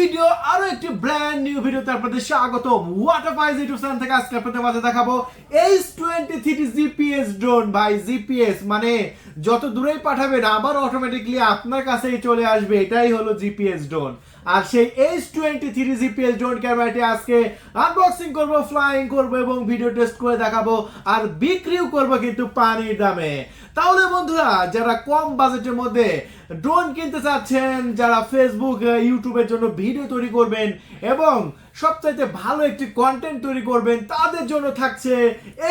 Video আরও একটি brand new ভিডিওতে আপনাদের স্বাগত ওয়াটার ফাইজ ইউটিউব চ্যানেল থেকে আজকে আপনাদের মাঝে দেখাবো H twenty three GPS drone ভাই জিপিএস মানে যত দূরেই পাঠাবেন, আবার অটোমেটিকলি আপনার কাছেই চলে আসবে, এটাই হলো জিপিএস ড্রোন আর সেই H twenty three GPS drone ক্যামেরাটি আজকে আনবক্সিং করব ফ্লাইং করব এবং ভিডিও টেস্ট করে দেখাবো আর বিক্রিও করব কিন্তু পানির দামে। তাহলে বন্ধুরা, যারা কম বাজেটের মধ্যে ড্রোন কিনতে চাচ্ছেন, যারা ফেসবুক ইউটিউবের জন্য ভিডিও তৈরি করবেন এবং সবচাইতে ভালো একটি কন্টেন্ট তৈরি করবেন, তাদের জন্য থাকছে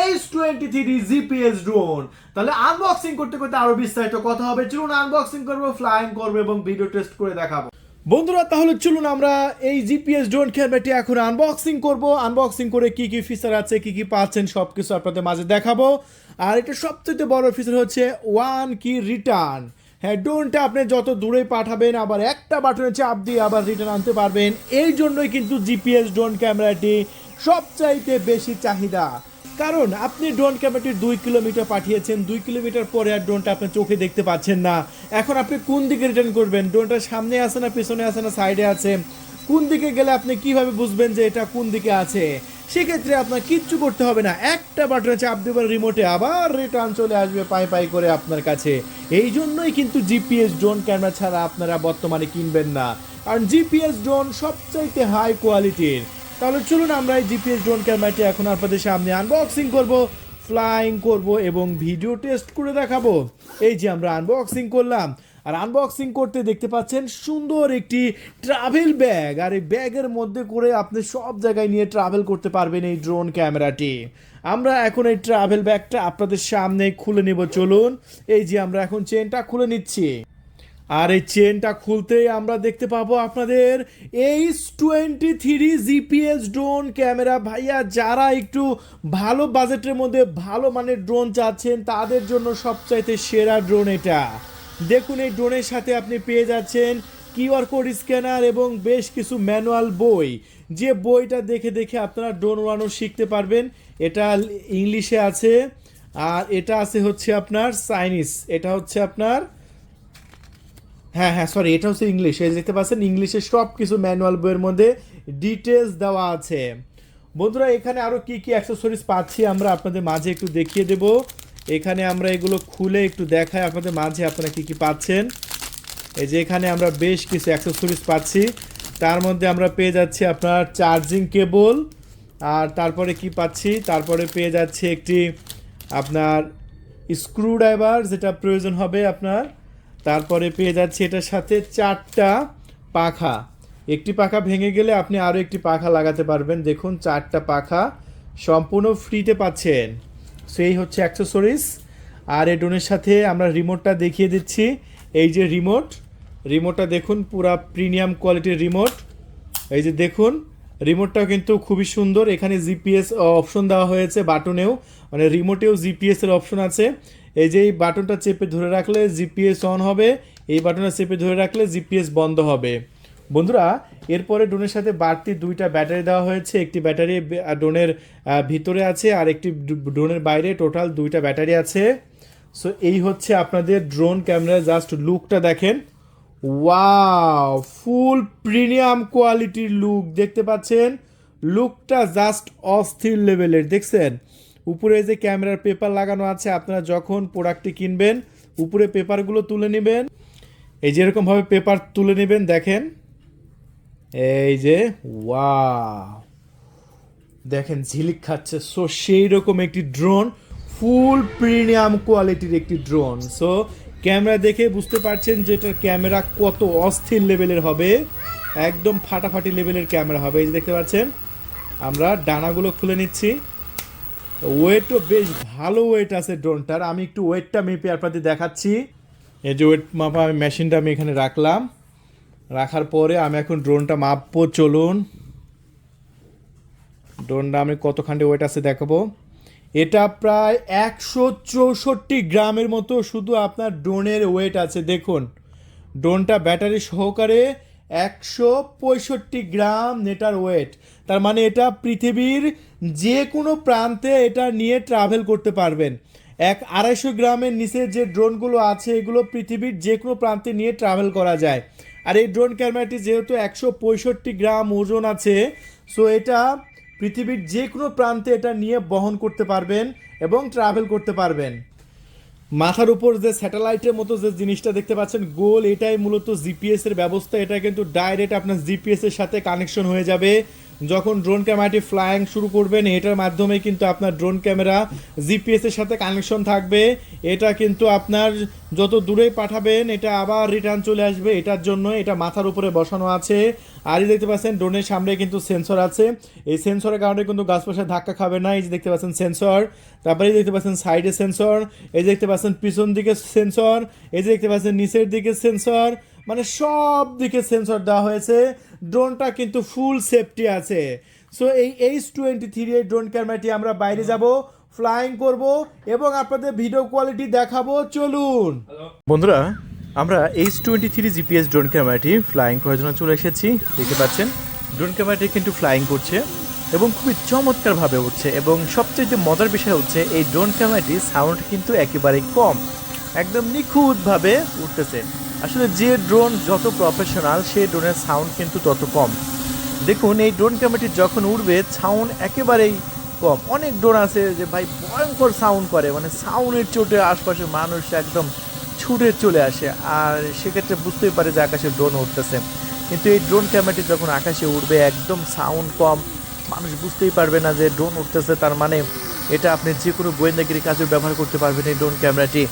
H twenty three GPS drone তাহলে আনবক্সিং করতে করতে আরও বিস্তারিত কথা হবে। চলুন আনবক্সিং করব ফ্লাইং করব এবং ভিডিও টেস্ট করে দেখাবো। বন্ধুরা, তাহলে চলুন আমরা এই জিপিএস ড্রোন ক্যামেরাটি এখন আনবক্সিং করব। আনবক্সিং করে কি কি ফিচার আছে, কি কি পাচ্ছেন সব কিছু আপনাদের মাঝে দেখাবো। আর এটা সবচেয়ে বড় ফিচার হচ্ছে ওয়ান কি রিটার্ন হ্যাঁ ড্রোনটা আপনি যত দূরে পাঠাবেন, আবার একটা বাটনে চাপ দিয়ে আবার রিটার্ন আনতে পারবেন। এই জন্যই কিন্তু জিপিএস ড্রোন ক্যামেরাটি সবচাইতে বেশি চাহিদা। কারণ আপনি ড্রোন ক্যামেরাটি দুই কিলোমিটার পাঠিয়েছেন, দুই কিলোমিটার পরে আর ড্রোনটা আপনি চোখে দেখতে পাচ্ছেন না। এখন আপনি কোন দিকে রিটার্ন করবেন? ড্রোনটা সামনে আছে না পেছনে আছে না সাইডে আছে? কোন দিকে গেলে আপনি কীভাবে বুঝবেন যে এটা কোন দিকে আছে? সেক্ষেত্রে আপনার কিচ্ছু করতে হবে না। একটা বাটনে চাপ দেবেন রিমোটে আবার রিটার্ন চলে আসবে পাই পাই করে আপনার কাছে। এই জন্যই কিন্তু জিপিএস ড্রোন ক্যামেরা ছাড়া আপনারা বর্তমানে কিনবেন না। কারণ জিপিএস ড্রোন সবচাইতে হাই কোয়ালিটির তাহলে চলুন আমরা এই জিপিএস ড্রোন ক্যামেরাটি এখন আপনাদের সামনে আনবক্সিং করব ফ্লাইং করব এবং ভিডিও টেস্ট করে দেখাবো। এই যে আমরা আনবক্সিং করলাম। আর আনবক্সিং করতে দেখতে পাচ্ছেন সুন্দর একটি ট্রাভেল ব্যাগ আর এই ব্যাগের মধ্যে করে আপনি সব জায়গায় নিয়ে ট্রাভেল করতে পারবেন এই ড্রোন ক্যামেরাটি। আমরা এখন এই ট্রাভেল ব্যাগটা আপনাদের সামনে খুলে নেব। চলুন, এই যে আমরা এখন চেনটা খুলে নিচ্ছি। আর এই চেনটা খুলতেই আমরা দেখতে পাবো আপনাদের H twenty three GPS drone camera ভাইয়া, যারা একটু ভালো বাজেটের মধ্যে ভালো মানের ড্রোন চাচ্ছেন, তাদের জন্য সবচাইতে সেরা ড্রোন এটা। দেখুন, এই ড্রোনের সাথে আপনি পেয়ে যাচ্ছেন কিউআর কোড স্ক্যানার এবং বেশ কিছু ম্যানুয়াল বই। যে বইটা দেখে দেখে আপনারা ড্রোন উড়ানো শিখতে পারবেন, এটা ইংলিশে আছে। আর এটা আছে হচ্ছে আপনার চাইনিজ এটা হচ্ছে আপনার হ্যাঁ হ্যাঁ সরি এটা হচ্ছে ইংলিশ এই দেখতে পাচ্ছেন ইংলিশে সব কিছু ম্যানুয়াল বইয়ের মধ্যে ডিটেলস দেওয়া আছে। বন্ধুরা, এখানে আরও কি কি অ্যাক্সেসরিজ পাচ্ছি আমরা আপনাদের মাঝে একটু দেখিয়ে দেব। এখানে আমরা এগুলো খুলে একটু দেখাই আপনাদের মাঝে আপনারা কি কি পাচ্ছেন। এই যে এখানে আমরা বেশ কিছু অ্যাক্সেসরিজ পাচ্ছি। তার মধ্যে আমরা পেয়ে যাচ্ছি আপনার চার্জিং কেবল আর তারপরে কি পাচ্ছি? তারপরে পেয়ে যাচ্ছে একটি আপনার স্ক্রু ড্রাইভার যেটা প্রয়োজন হবে আপনার। তারপরে পেয়ে যাচ্ছে এটার সাথে চারটা পাখা। একটি পাখা ভেঙে গেলে আপনি আরও একটি পাখা লাগাতে পারবেন। দেখুন, চারটা পাখা সম্পূর্ণ ফ্রিতে পাচ্ছেন। সেই হচ্ছে অ্যাক্সেসরিজ আর এই ড্রোনের সাথে আমরা রিমোটটা দেখিয়ে দিচ্ছি। এই যে রিমোট রিমোটটা দেখুন, পুরা প্রিমিয়াম কোয়ালিটির রিমোট এই যে দেখুন রিমোটটাও কিন্তু খুবই সুন্দর। এখানে জিপিএস অপশন দেওয়া হয়েছে বাটনেও। মানে রিমোটেও জিপিএসের অপশন আছে। এই যে এই বাটনটা চেপে ধরে রাখলে জিপিএস অন হবে, এই বাটনটা চেপে ধরে রাখলে জিপিএস বন্ধ হবে। বন্ধুরা, এরপরে ড্রোনের সাথে বাড়তি দুইটা ব্যাটারি দেওয়া হয়েছে। একটি ব্যাটারি ড্রোনের ভিতরে আছে, আর একটি ড্রোনের বাইরে টোটাল দুইটা ব্যাটারি আছে। সো, এই হচ্ছে আপনাদের ড্রোন ক্যামেরার জাস্ট লুকটা দেখেন। ওয়াও, ফুল প্রিমিয়াম কোয়ালিটির লুক, দেখতে পাচ্ছেন? লুকটা জাস্ট অস্থির লেভেলের, দেখছেন? উপরে যে ক্যামেরার পেপার লাগানো আছে, আপনারা যখন প্রোডাক্টটি কিনবেন, উপরে পেপারগুলো তুলে নেবেন। এই যে এরকমভাবে পেপার তুলে নেবেন, দেখেন। এই যে ওয়া দেখেন, ঝিলিক খাচ্ছে। সো সেই রকম একটি ড্রোন ফুল প্রিমিয়াম কোয়ালিটির একটি ড্রোন সো ক্যামেরা দেখে বুঝতে পারছেন যে এটার ক্যামেরা কত অস্থির লেভেলের হবে। একদম ফাটাফাটি লেভেলের ক্যামেরা হবে। এই যে দেখতে পাচ্ছেন, আমরা ডানাগুলো খুলে নিচ্ছি। ওয়েটও বেশ ভালো ওয়েট আছে ড্রোনটার আমি একটু ওয়েটটা মেপে আপনাদের দেখাচ্ছি। এই যে ওয়েট মাপা আমি মেশিনটা আমি এখানে রাখলাম। রাখার পরে আমি এখন ড্রোনটা মাপবো, চলুন। ড্রোনটা আমি কতখানি ওয়েট আছে দেখাবো। এটা প্রায় একশো চৌষট্টি গ্রামের মতো শুধু আপনার ড্রোনের ওয়েট আছে। দেখুন ড্রোনটা ব্যাটারি সহকারে একশো পঁয়ষট্টি গ্রাম নেটার ওয়েট। তার মানে এটা পৃথিবীর যে কোনো প্রান্তে এটা নিয়ে ট্রাভেল করতে পারবেন। এক আড়াইশো গ্রামের নিচে যে ড্রোনগুলো আছে, এগুলো পৃথিবীর যে কোনো প্রান্তে নিয়ে ট্রাভেল করা যায়। আর এই ড্রোন ক্যামেরাটি যেহেতু একশো পঁয়ষট্টি গ্রাম ওজন আছে সো এটা পৃথিবীর যে কোনো প্রান্তে এটা নিয়ে বহন করতে পারবেন এবং ট্রাভেল করতে পারবেন। মাথার উপর যে স্যাটেলাইটের মতো যে জিনিসটা দেখতে পাচ্ছেন, গোল, এটাই মূলত জিপিএস এর ব্যবস্থা। এটা কিন্তু ডাইরেক্ট আপনার জিপিএস এর সাথে কানেকশন হয়ে যাবে। যখন ড্রোন ক্যামেরাটি ফ্লাইং শুরু করবেন এটার মাধ্যমে কিন্তু আপনার ড্রোন ক্যামেরা জিপিএস এর সাথে কানেকশন থাকবে। এটা কিন্তু আপনার যত দূরেই পাঠাবেন, এটা আবার রিটার্ন চলে আসবে। এটার জন্য এটা মাথার উপরে বসানো আছে। আর এই দেখতে পাচ্ছেন ড্রোনের সামনে কিন্তু সেন্সর আছে। এই সেন্সরের কারণে কিন্তু গাছ পাশে ধাক্কা খাবে না। এই যে দেখতে পাচ্ছেন সেন্সর তারপরে দেখতে পাচ্ছেন সাইডে সেন্সর এই দেখতে পাচ্ছেন পিছন দিকে সেন্সর এই যে দেখতে পাচ্ছেন নিচের দিকে সেন্সর মানে সব দিকে সেন্সর দেওয়া হয়েছে। ড্রোনটা কিন্তু ফুল সেফটি আছে। সো এই এইচ টোয়েন্টি থ্রি এই ড্রোন ক্যামেরাটি আমরা বাইরে যাব ফ্লাইং করব এবং আপনাদের ভিডিও কোয়ালিটি দেখাবো। চলুন। বন্ধুরা, আমরা H twenty three GPS drone ক্যামেরাটি ফ্লাইং করার জন্য চলে এসেছি। দেখতে পাচ্ছেন ড্রোন ক্যামেরাটি কিন্তু ফ্লাইং করছে এবং খুবই চমৎকারভাবে উঠছে এবং সবচেয়ে মজার বিষয় হচ্ছে, এই ড্রোন ক্যামেরাটি সাউন্ড কিন্তু একেবারেই কম, একদম নিখুঁতভাবে উঠতেছে। আসলে যে ড্রোন যত প্রফেশনাল সেই ড্রোনের সাউন্ড কিন্তু তত কম। দেখুন, এই ড্রোন ক্যামেরাটি যখন উড়বে সাউন্ড একেবারেই কম। অনেক ড্রোন আছে যে ভাই ভয়ঙ্কর সাউন্ড করে মানে সাউন্ডের চোটে আশপাশে মানুষ একদম ছুটে চলে আসে। আর সেক্ষেত্রে বুঝতেই পারে যে আকাশে ড্রোন উঠতেছে। কিন্তু এই ড্রোন ক্যামেরাটি যখন আকাশে উঠবে একদম সাউন্ড কম। মানুষ বুঝতেই পারবে না যে ড্রোন উঠতেছে, তার মানে এটা আপনি যে কোনো গোয়েন্দাগিরি কাজেও ব্যবহার করতে পারবেন এই ড্রোন ক্যামেরাটি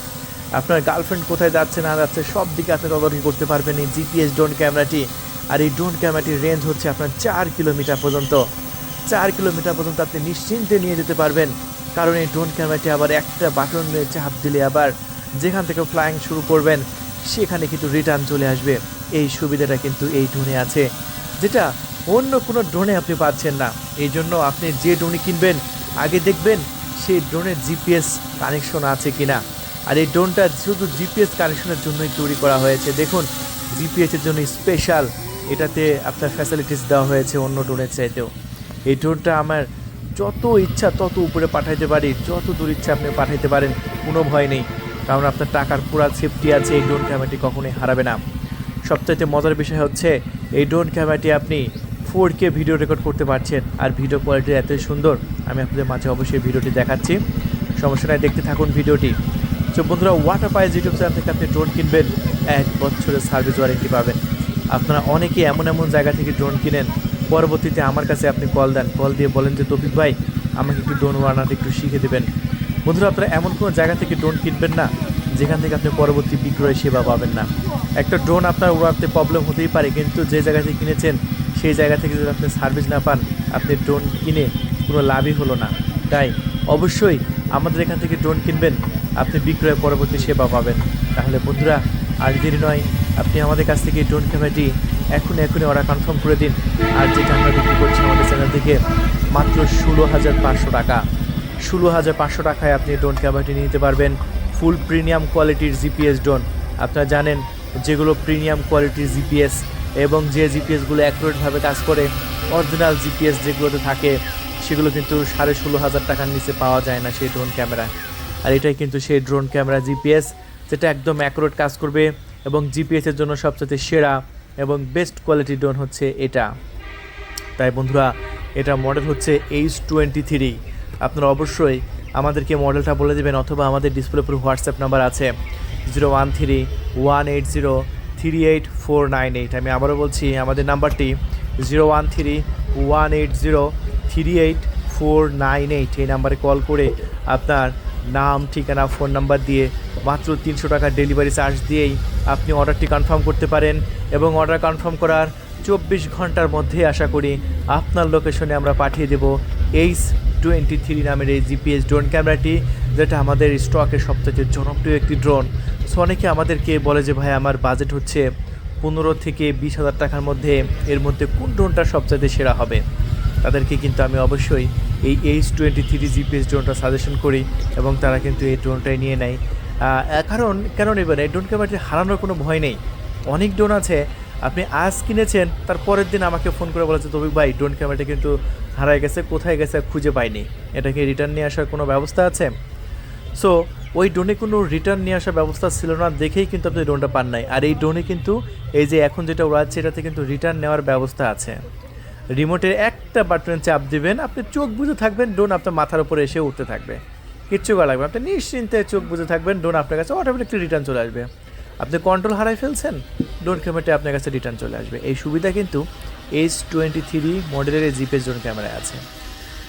আপনার গার্লফ্রেন্ড কোথায় যাচ্ছে, না যাচ্ছে, সব দিকে আপনি তদারকি করতে পারবেন এই জিপিএস ড্রোন ক্যামেরাটি আর এই ড্রোন ক্যামেরাটির রেঞ্জ হচ্ছে আপনার চার কিলোমিটার পর্যন্ত। চার কিলোমিটার পর্যন্ত আপনি নিশ্চিন্তে নিয়ে যেতে পারবেন। কারণ এই ড্রোন ক্যামেরাটি আবার একটা বাটন চাপ দিলে আবার যেখান থেকে ফ্লাইং শুরু করবেন, সেখানে কিন্তু রিটার্ন চলে আসবে। এই সুবিধাটা কিন্তু এই ড্রোনে আছে। যেটা অন্য কোনো ড্রোনে আপনি পাচ্ছেন না। এই জন্য আপনি যে ড্রোনই কিনবেন, আগে দেখবেন সেই ড্রোনের জিপিএস কানেকশন আছে কিনা। আর এই ড্রোনটা শুধু জিপিএস কানেকশনের জন্যই তৈরি করা হয়েছে। দেখুন জিপিএসের জন্য স্পেশাল এটাতে আপনার ফ্যাসিলিটিস দেওয়া হয়েছে অন্য ড্রোনের চাইতেও। এই ড্রোনটা আমার যত ইচ্ছা তত উপরে পাঠাইতে পারি, যত দূর ইচ্ছা আপনি পাঠাইতে পারেন, কোনো ভয় নেই। কারণ আপনার টাকার পুরা সেফটি আছে, এই ড্রোন ক্যামেরাটি কখনোই হারাবে না। সবচাইতে মজার বিষয় হচ্ছে, এই ড্রোন ক্যামেরাটি আপনি ফোর কে ভিডিও রেকর্ড করতে পারছেন, আর ভিডিও কোয়ালিটি এতই সুন্দর, আমি আপনাদের মাঝে অবশ্যই ভিডিওটি দেখাচ্ছি। সমস্যা দেখতে থাকুন ভিডিওটি তো বন্ধুরা ওয়াটার পাইজ ইউটিউব চ্যানেল থেকে আপনি ড্রোন কিনবেন। এক বছরের সার্ভিস ওয়ারেন্টি পাবেন। আপনারা অনেকে এমন এমন জায়গা থেকে ড্রোন কিনেন। পরবর্তীতে আমার কাছে আপনি কল দেন। কল দিয়ে বলেন যে, তফিক ভাই, আমাকে একটু ড্রোন ওয়ার্নার একটু শিখে দেবেন। বন্ধুরা, আপনারা এমন কোনো জায়গা থেকে ড্রোন কিনবেন না, যেখান থেকে আপনি পরবর্তী বিক্রয় সেবা পাবেন না। একটা ড্রোন আপনার উড়াতে প্রবলেম হতেই পারে, কিন্তু যে জায়গা থেকে কিনেছেন, সেই জায়গা থেকে যদি আপনি সার্ভিস না পান, আপনি ড্রোন কিনে কোনো লাভই হলো না। তাই অবশ্যই আমাদের এখান থেকে ড্রোন কিনবেন। আপনি বিক্রয় পরবর্তী সেবা পাবেন। তাহলে বন্ধুরা, আর দেরি নয়, আপনি আমাদের কাছ থেকে ড্রোন ক্যামেরাটি এখন এখনই অর্ডার কনফার্ম করে দিন। আর যেটা আমরা বিক্রি করছি আমাদের চ্যানেল থেকে মাত্র ষোলো হাজার পাঁচশো টাকা। ষোলো হাজার পাঁচশো টাকায় আপনি ড্রোন ক্যামেরাটি নিতে পারবেন। ফুল প্রিমিয়াম কোয়ালিটির জিপিএস ড্রোন। আপনারা জানেন, যেগুলো প্রিমিয়াম কোয়ালিটির জিপিএস এবং যে জিপিএসগুলো অ্যাকুরেটভাবে কাজ করে, অরিজিনাল জিপিএস যেগুলোতে থাকে, সেগুলো কিন্তু সাড়ে ষোলো হাজার টাকার নিচে পাওয়া যায় না সেই ড্রোন ক্যামেরা আর এটাই কিন্তু সেই ড্রোন ক্যামেরা জিপিএস যেটা একদম অ্যাকুরেট কাজ করবে এবং জিপিএসের জন্য সবচেয়ে সেরা এবং বেস্ট কোয়ালিটির ড্রোন হচ্ছে এটা। তাই বন্ধুরা, এটা মডেল হচ্ছে এইচ টোয়েন্টি থ্রি আপনারা অবশ্যই আমাদেরকে মডেলটা বলে দেবেন অথবা আমাদের ডিসপ্লে উপর হোয়াটসঅ্যাপ নাম্বার আছে zero one three one eight zero three eight four nine eight আমি আবারও বলছি, আমাদের নাম্বারটি zero one three one eight zero three eight four nine eight এই নাম্বারে কল করে আপনার নাম, ঠিকানা, ফোন নাম্বার দিয়ে মাত্র তিনশো টাকা ডেলিভারি চার্জ দিয়েই আপনি অর্ডারটি কনফার্ম করতে পারেন এবং অর্ডার কনফার্ম করার চব্বিশ ঘণ্টার মধ্যে আশা করি আপনার লোকেশনে আমরা পাঠিয়ে দেব এইচ টোয়েন্টি থ্রি নামের এই জিপিএস ড্রোন ক্যামেরাটি, যেটা আমাদের স্টকের সবথেকে জনপ্রিয় একটি ড্রোন। সো অনেকে আমাদেরকে বলে যে, ভাই, আমার বাজেট হচ্ছে পনেরো থেকে বিশ হাজার টাকার মধ্যে এর মধ্যে কোন ড্রোনটা সবচাইতে সেরা হবে? তাদেরকে কিন্তু আমি অবশ্যই এই এইচ টোয়েন্টি থ্রি জিপিএস ড্রোনটা সাজেশন করি এবং তারা কিন্তু এই ড্রোনটাই নিয়ে নেয়। কারণ, কেন নেবেন এই ড্রোন ক্যামেরাটি হারানোর কোনো ভয় নেই। অনেক ড্রোন আছে। আপনি আজ কিনেছেন, তার পরের দিন আমাকে ফোন করে বলেছে, তবিক ভাই ড্রোন ক্যামেরাটা কিন্তু হারায় গেছে, কোথায় গেছে খুঁজে পাইনি। এটাকে রিটার্ন নিয়ে আসার কোনো ব্যবস্থা আছে? সো ওই ড্রোনে কোনো রিটার্ন নিয়ে আসার ব্যবস্থা ছিল না, দেখেই কিন্তু আপনি ড্রোনটা পান নাই। আর এই ড্রোনে কিন্তু এই যে এখন যেটা উড়াচ্ছে, এটাতে কিন্তু রিটার্ন নেওয়ার ব্যবস্থা আছে। রিমোটের একটা বাটনে চাপ দিবেন, আপনি চোখ বুঝে থাকবেন ড্রোন আপনার মাথার উপরে এসে উঠতে থাকবে। কিচ্ছু করা লাগবে। আপনি নিশ্চিন্তে চোখ বুঝে থাকবেন ড্রোন আপনার কাছে অটোমেটিকলি রিটার্ন চলে আসবে। আপনি কন্ট্রোল হারাই ফেলছেন ড্রোন ক্যামেরাটি আপনার কাছে রিটার্ন চলে আসবে। এই সুবিধা কিন্তু এইচ টোয়েন্টি থ্রি মডেলের এই জিপিএস ড্রোন ক্যামেরায় আছে।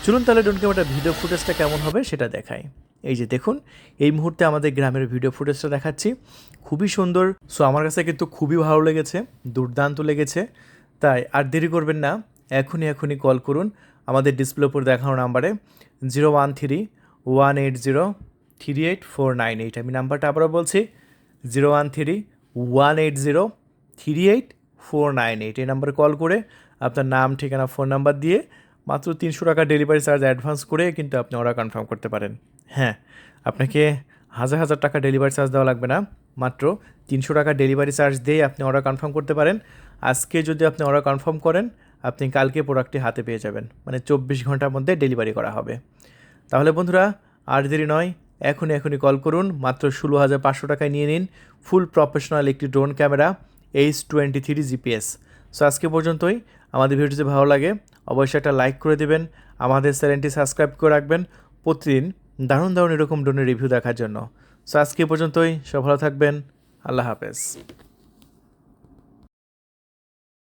চলুন তাহলে ড্রোন ক্যামেরার ভিডিও ফুটেজটা কেমন হবে সেটা দেখাই। এই যে দেখুন, এই মুহূর্তে আমাদের গ্রামের ভিডিও ফুটেজটা দেখাচ্ছি। খুবই সুন্দর। সো আমার কাছে কিন্তু খুবই ভালো লেগেছে, দুর্দান্ত লেগেছে। তাই আর দেরি করবেন না। এখনই এখনই কল করুন। আমাদের ডিসপ্লে উপর দেখানো নাম্বারে zero one three one eight zero three eight four nine eight আমি নাম্বারটা আবারও বলছি zero one three one eight zero three eight four nine eight এই নাম্বারে কল করে আপনার নাম, ঠিকানা ফোন নাম্বার দিয়ে মাত্র তিনশো টাকা ডেলিভারি চার্জ অ্যাডভান্স করে কিন্তু আপনি অর্ডার কনফার্ম করতে পারেন। হ্যাঁ আপনাকে হাজার হাজার টাকা ডেলিভারি চার্জ দেওয়া লাগবে না, মাত্র তিনশো টাকা ডেলিভারি চার্জ দিয়ে আপনি অর্ডার কনফার্ম করতে পারেন। আজকে যদি আপনি অর্ডার কনফার্ম করেন আপনি কালকে প্রোডাক্টটি হাতে পেয়ে যাবেন। মানে চব্বিশ ঘণ্টার মধ্যে ডেলিভারি করা হবে। তাহলে বন্ধুরা, আর দেরি নয়, এখনই এখনই কল করুন। মাত্র ষোলো হাজার পাঁচশো টাকায় নিয়ে নিন। ফুল প্রফেশনাল একটি drone camera H twenty three GPS so আজকে পর্যন্তই। আমাদের ভিডিও যদি ভালো লাগে, অবশ্যই একটা লাইক করে দেবেন। আমাদের চ্যানেলটি সাবস্ক্রাইব করে রাখবেন। প্রতিদিন দারুণ দারুণ এরকম ড্রোনের রিভিউ দেখার জন্য। সো আজকে পর্যন্তই। সব ভালো থাকবেন। আল্লাহ হাফেজ।